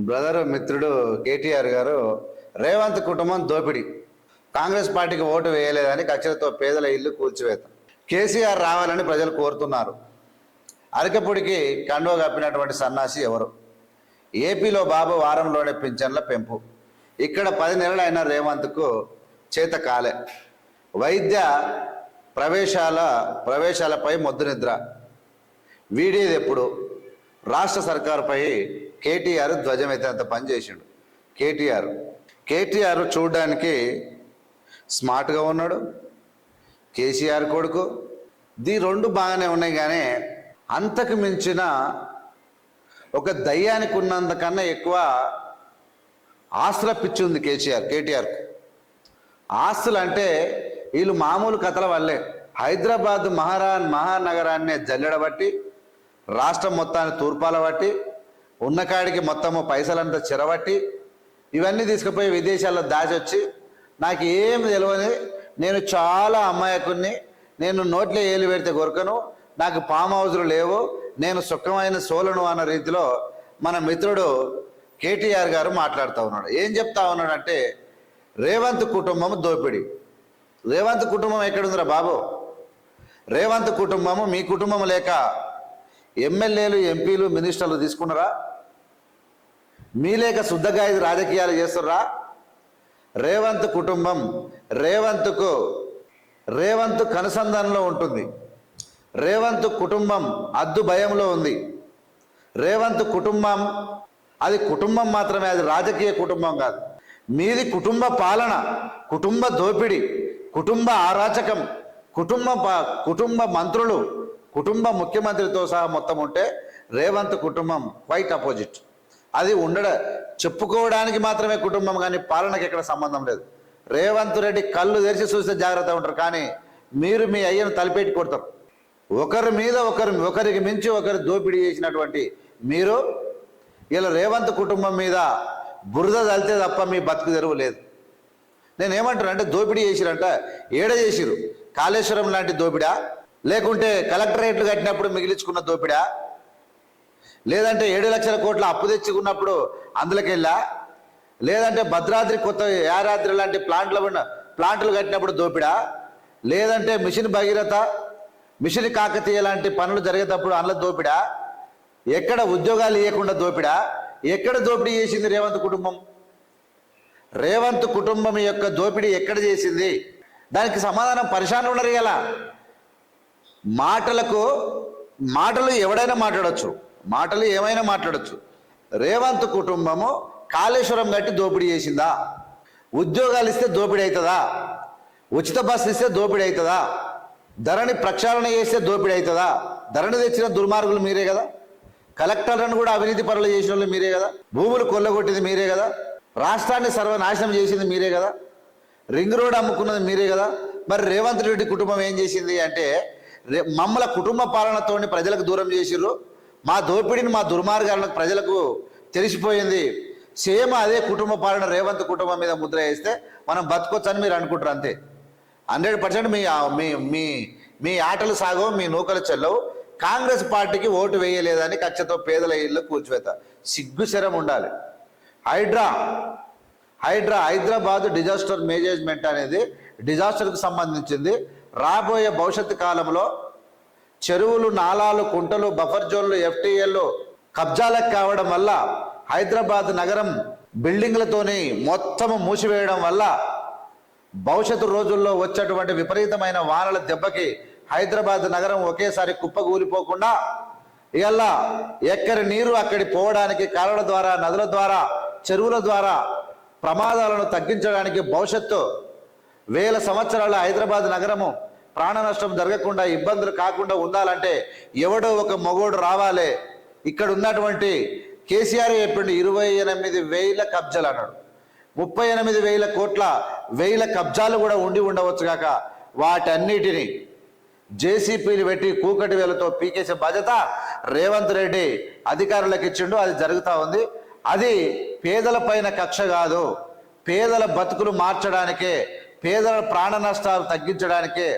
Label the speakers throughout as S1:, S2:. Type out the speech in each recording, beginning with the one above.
S1: Brother మిత్రుడు కేటీఆర్ గారు రేవంత్ కుటుంబం దోపిడీ. కాంగ్రెస్ పార్టీకి ఓటు వేయలేదని కక్షలతో పేదల ఇల్లు కూల్చివేత. కేసీఆర్ రావాలని ప్రజలు కోరుతున్నారు. అరకపుడికి కండువ కప్పినటువంటి సన్నాసి ఎవరు? ఏపీలో బాబు వారంలోనే పింఛన్ల పెంపు. ఇక్కడ పది నెలలైన రేవంత్కు చేత కాలే. వైద్య ప్రవేశాల ప్రవేశాలపై మొద్దు నిద్ర. వీడేది ఎప్పుడు? రాష్ట్ర సర్కారుపై కేటీఆర్ ధ్వజమెత్తినంత పని చేసిండు. కేటీఆర్ కేటీఆర్ చూడడానికి స్మార్ట్గా ఉన్నాడు. కేసీఆర్ కొడుకు. దీ రెండు బాగానే ఉన్నాయి కానీ అంతకు మించిన ఒక దయ్యానికి ఉన్నంతకన్నా ఎక్కువ ఆస్తుల పిచ్చి ఉంది కేసీఆర్ కేటీఆర్కు. ఆస్తులు అంటే వీళ్ళు మామూలు కథల వల్లే. హైదరాబాద్ మహారా మహానగరాన్ని జల్లెడబట్టి రాష్ట్రం మొత్తాన్ని తూర్పాల బట్టి ఉన్నకాడికి మొత్తము పైసలంతా చెరబట్టి ఇవన్నీ తీసుకుపోయి విదేశాల్లో దాచొచ్చి నాకు ఏం తెలియని నేను చాలా అమాయకుణ్ణి నేను నోట్లో ఏలు పెడితే కొరకను నాకు పామ్ హౌజులు లేవు నేను సుఖమైన సోలను అన్న రీతిలో మన మిత్రుడు కేటీఆర్ గారు మాట్లాడుతూ ఉన్నాడు. ఏం చెప్తా ఉన్నాడంటే రేవంత్ కుటుంబం దోపిడి. రేవంత్ కుటుంబం ఎక్కడుందిరా బాబు? రేవంత్ కుటుంబము మీ కుటుంబం లేక ఎమ్మెల్యేలు ఎంపీలు మినిస్టర్లు తీసుకున్నారా? మీలేక శుద్ధగా ఇది రాజకీయాలు చేస్తుర్రా? రేవంత్ కుటుంబం రేవంత్కు రేవంత్ కనుసంధానంలో ఉంటుంది. రేవంత్ కుటుంబం అద్దు భయంలో ఉంది. రేవంత్ కుటుంబం అది కుటుంబం మాత్రమే అది రాజకీయ కుటుంబం కాదు. మీది కుటుంబ పాలన కుటుంబ దోపిడి కుటుంబ ఆరాచకం కుటుంబ కుటుంబ మంత్రులు కుటుంబ ముఖ్యమంత్రితో సహా మొత్తం ఉంటే రేవంత్ కుటుంబం క్వైట్ అపోజిట్ అది ఉండడ చెప్పుకోవడానికి మాత్రమే కుటుంబం కానీ పాలనకి ఎక్కడ సంబంధం లేదు. రేవంత్ రెడ్డి కళ్ళు తెరిచి చూస్తే జాగ్రత్త ఉంటారు కానీ మీరు మీ అయ్యను తలపెట్టి కొడతారు. ఒకరి మీద ఒకరు ఒకరికి మించి ఒకరు దోపిడీ చేసినటువంటి మీరు ఇలా రేవంత్ కుటుంబం మీద బురద తలితే తప్ప మీ బతుకు తెరువు లేదు. నేను ఏమంటాను అంటే దోపిడీ చేసిరంట ఏడ చేసిరు కాళేశ్వరం లాంటి దోపిడా? లేకుంటే కలెక్టరేట్లు కట్టినప్పుడు మిగిలించుకున్న దోపిడా? లేదంటే ఏడు లక్షల కోట్ల అప్పు తెచ్చుకున్నప్పుడు అందులోకి వెళ్ళా లేదంటే భద్రాద్రి కొత్త యారాద్రి లాంటి ప్లాంట్ల ఉన్న ప్లాంట్లు కట్టినప్పుడు దోపిడా? లేదంటే మిషన్ భగీరథ మిషన్ కాకతీయ లాంటి పనులు జరిగేటప్పుడు అందులో దోపిడా? ఎక్కడ ఉద్యోగాలు ఇవ్వకుండా దోపిడా? ఎక్కడ దోపిడీ చేసింది రేవంత్ కుటుంబం? రేవంత్ కుటుంబం యొక్క దోపిడీ ఎక్కడ చేసింది? దానికి సమాధానం పరిశాన్ ఉండరు ఎలా మాటలకు మాటలు ఎవడైనా మాట్లాడచ్చు. మాటలు ఏమైనా మాట్లాడొచ్చు. రేవంత్ కుటుంబము కాళేశ్వరం కట్టి దోపిడీ చేసిందా? ఉద్యోగాలు ఇస్తే దోపిడీ అవుతుందా ఉచిత బస్సు ఇస్తే దోపిడీ అవుతుందా ధరని ప్రక్షాళన చేస్తే దోపిడీ అవుతుందా ధరని తెచ్చిన దుర్మార్గులు మీరే కదా? కలెక్టర్లను కూడా అవినీతి పనులు చేసిన వాళ్ళు మీరే కదా? భూములు కొల్లగొట్టింది మీరే కదా? రాష్ట్రాన్ని సర్వనాశనం చేసింది మీరే కదా? రింగ్ రోడ్ అమ్ముకున్నది మీరే కదా? మరి రేవంత్ రెడ్డి కుటుంబం ఏం చేసింది అంటే రే మమ్మల కుటుంబ పాలనతోని ప్రజలకు దూరం చేసిర్రు. మా దోపిడిని మా దుర్మార్గాలను ప్రజలకు తెలిసిపోయింది. సేమ్ అదే కుటుంబ పాలన రేవంత్ కుటుంబం మీద ముద్ర వేస్తే మనం బతుకొచ్చని మీరు అనుకుంటారు అంతే. హండ్రెడ్ పర్సెంట్ మీ మీ మీ మీ ఆటలు సాగవు మీ నూకలు చెల్లవు. కాంగ్రెస్ పార్టీకి ఓటు వేయలేదని కక్షతో పేదల ఇళ్ళు కూల్చివేత. సిగ్గుశరం ఉండాలి. హైడ్రా హైడ్రా హైదరాబాద్ డిజాస్టర్ మేనేజ్మెంట్ అనేది డిజాస్టర్కు సంబంధించింది. రాబోయే భవిష్యత్తు కాలంలో చెరువులు నాలాలు కుంటలు బఫర్ జోన్లు ఎఫ్టీఎల్లు కబ్జాలకు కావడం వల్ల హైదరాబాద్ నగరం బిల్డింగ్లతోని మొత్తం మూసివేయడం వల్ల భవిష్యత్తు రోజుల్లో వచ్చేటువంటి విపరీతమైన వానల దెబ్బకి హైదరాబాద్ నగరం ఒకేసారి కుప్పగూలిపోకుండా ఇలా ఎక్కడి నీరు అక్కడి పోవడానికి కాలువల ద్వారా నదుల ద్వారా చెరువుల ద్వారా ప్రమాదాలను తగ్గించడానికి భవిష్యత్తు వేల సంవత్సరాల హైదరాబాద్ నగరము ప్రాణ నష్టం జరగకుండా ఇబ్బందులు కాకుండా ఉండాలంటే ఎవడో ఒక మగోడు రావాలి. ఇక్కడ ఉన్నటువంటి కేసీఆర్ చెప్పిండు ఇరవై ఎనిమిది వేల కబ్జాలు అన్నాడు. ముప్పై ఎనిమిది వేల కోట్ల వేల కబ్జాలు కూడా ఉండి ఉండవచ్చు కాక వాటన్నిటిని జేసీపీలు పెట్టి కూకటి వేలతో పీకేసే బాధ్యత రేవంత్ రెడ్డి అధికారులకు ఇచ్చిండు. అది జరుగుతూ ఉంది. అది పేదల పైన కక్ష కాదు. పేదల బతుకులు మార్చడానికే పేదల ప్రాణ నష్టాలు తగ్గించడానికే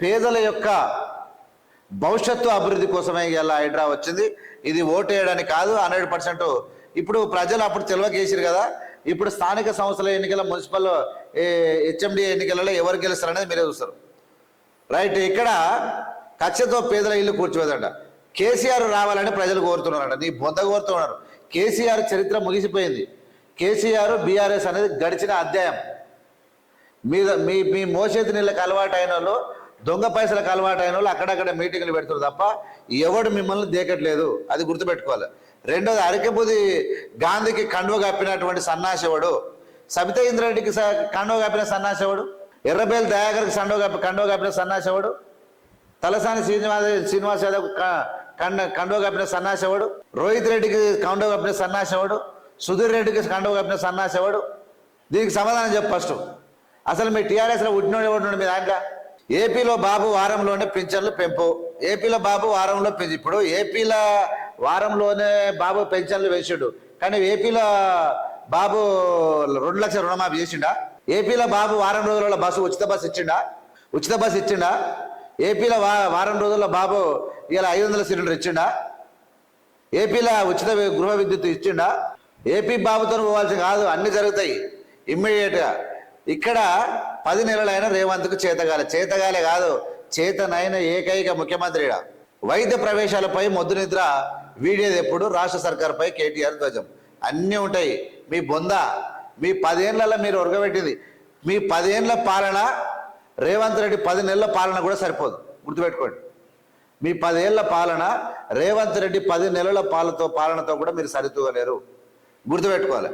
S1: పేదల యొక్క భవిష్యత్తు అభివృద్ధి కోసమే ఇలా హైడ్రా వచ్చింది. ఇది ఓటు వేయడానికి కాదు హండ్రెడ్ పర్సెంట్. ఇప్పుడు ప్రజలు అప్పుడు తెలివకేసారు కదా. ఇప్పుడు స్థానిక సంస్థల ఎన్నికల మున్సిపల్ హెచ్ఎండి ఎన్నికలలో ఎవరు గెలుస్తారనేది మీరే చూస్తారు. రైట్ ఇక్కడ కక్షతో పేదల ఇల్లు కూర్చోదంట కేసీఆర్ రావాలని ప్రజలు కోరుతున్నారంట. నీ బొంద కోరుతున్నారు. కేసీఆర్ చరిత్ర ముగిసిపోయింది. కేసీఆర్ బీఆర్ఎస్ అనేది గడిచిన అధ్యాయం. మీద మీ మీ మోసేతి నీళ్ళకి అలవాటు అయిన వాళ్ళు దొంగ పైసలకు అలవాటు అయిన వాళ్ళు అక్కడక్కడ మీటింగ్లు పెడతారు తప్ప ఎవడు మిమ్మల్ని దేకట్లేదు. అది గుర్తుపెట్టుకోవాలి. రెండోది అరకెబుది గాంధీకి కండువ కప్పినటువంటి సన్నాసేవాడు సబితా ఇంద్రారెడ్డికి స- కండువ కప్పిన సన్నాసేవాడు ఎర్రబేలు దయాగర్కి సండువ కప్పి కండువ కప్పిన సన్నాసేవాడు తలసాని శ్రీనివాస శ్రీనివాస యాదవ్ కండ కండువ కప్పిన సన్నాసేవాడు రోహిత్ రెడ్డికి కండువ కప్పిన సన్నాసేవాడు సుధీర్ రెడ్డికి కండువ కప్పిన సన్నాసేవాడు దీనికి సమాధానం చెప్పు ఫస్ట్. అసలు మీ టీఆర్ఎస్లో ఉట్టినోడు ఎవడు మీ దాంట్లో? ఏపీలో బాబు వారంలోనే పింఛన్లు పెంపు. ఏపీలో బాబు వారంలో పెంచి. ఇప్పుడు ఏపీలో వారంలోనే బాబు పెన్షన్లు వేసిండు. కానీ ఏపీలో బాబు రెండు లక్షల రుణమాఫీ చేసిండా? ఏపీలో బాబు వారం రోజుల బస్సు ఉచిత బస్సు ఇచ్చిండా? ఉచిత బస్సు ఇచ్చిండా? ఏపీలో వా వారం రోజుల్లో బాబు ఇలా ఐదు వందల సిలిండర్ ఇచ్చిండా? ఏపీలో ఉచిత గృహ విద్యుత్ ఇచ్చిండా? ఏపీ బాబుతో పోవాల్సి కాదు అన్ని జరుగుతాయి. ఇమ్మీడియట్గా ఇక్కడ పది నెలలైన రేవంత్కు చేతగాలే. చేతగాలే కాదు చేతనైన ఏకైక ముఖ్యమంత్రిగా వైద్య ప్రవేశాలపై మొద్దు నిద్ర వీడేది ఎప్పుడు? రాష్ట్ర సర్కార్పై కేటీఆర్ ధ్వజం. అన్నీ ఉంటాయి. మీ బొంద మీ పదేళ్ళలో మీరు ఉరగబెట్టింది మీ పదేళ్ళ పాలన రేవంత్ రెడ్డి పది నెలల పాలన కూడా సరిపోదు. గుర్తుపెట్టుకోండి. మీ పదేళ్ళ పాలన రేవంత్ రెడ్డి పది నెలల పాలతో పాలనతో కూడా మీరు సరితూగలేరు. గుర్తుపెట్టుకోవాలి.